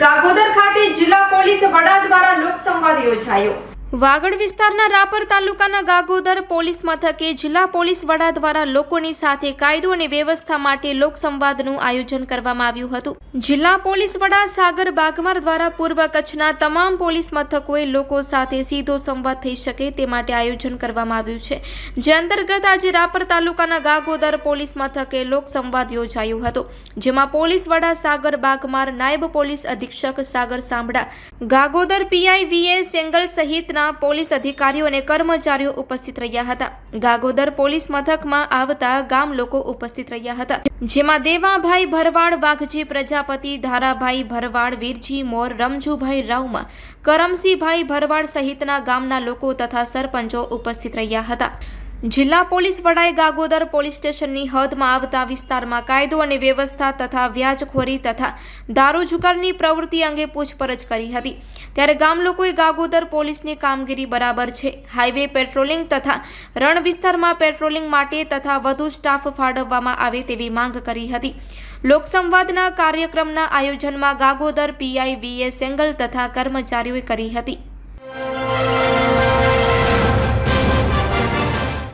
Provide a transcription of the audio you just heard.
ગાગોદર ખાતે જિલ્લા પોલીસ વડા દ્વારા લોકસંવાદ યોજાયો. વાગડ વિસ્તારના રાપર તાલુકાના ગાગોદર પોલીસ મથકે જિલ્લા પોલીસ વડા દ્વારા લોકોની સાથે કાયદો અને વ્યવસ્થા માટે લોકસંવાદનું આયોજન કરવામાં આવ્યું હતું. જિલ્લા પોલીસ વડા સાગર બાગમાર દ્વારા પૂર્વ કચ્છના તમામ પોલીસ મથકોએ લોકો સાથે સીધો સંવાદ થઈ શકે તે માટે આયોજન કરવામાં આવ્યું છે. જે અંતર્ગત આજે રાપર તાલુકાના ગાગોદર પોલીસ મથકે લોકસંવાદ યોજાયો હતો, જેમાં પોલીસ વડા સાગર બાગમાર, નાયબ પોલીસ અધિક્ષક સાગર સાંભળા, ગાગોદર પીઆઈ વીએ સેંગલ સહિતના પોલીસ અધિકારીઓ અને કર્મચારીઓ ઉપસ્થિત રહ્યા હતા. ગાગોદર પોલીસ મથકમાં આવતા ગામ લોકો ઉપસ્થિત રહ્યા હતા. જેમાં દેવાભાઈ ભરવાડ, વાઘજી પ્રજાપતિ, ધારાભાઈ ભરવાડ, વીરજી મોર, રમજુભાઈ રાવમાં કરમસિંહભાઈ ભરવાડ સહિતના ગામના લોકો તથા સરપંચો ઉપસ્થિત રહ્યા હતા. જિલ્લા પોલીસ વડાએ ગાગોદર પોલીસ સ્ટેશનની હદમાં આવતા વિસ્તારમાં કાયદો અને વ્યવસ્થા તથા વ્યાજખોરી તથા દારૂ જુગારની પ્રવૃત્તિ અંગે પૂછપરછ કરી હતી. ત્યારે ગામ લોકોએ ગાગોદર પોલીસની કામગીરી બરાબર છે. હાઈવે પેટ્રોલિંગ તથા રણ વિસ્તારમાં પેટ્રોલિંગ માટે તથા વધુ સ્ટાફ ફાળવવામાં આવે તેવી માંગ કરી હતી. લોકસંવાદના કાર્યક્રમના આયોજનમાં ગાગોદર પીઆઈ વીએ સેંગલ તથા કર્મચારીઓએ કરી હતી.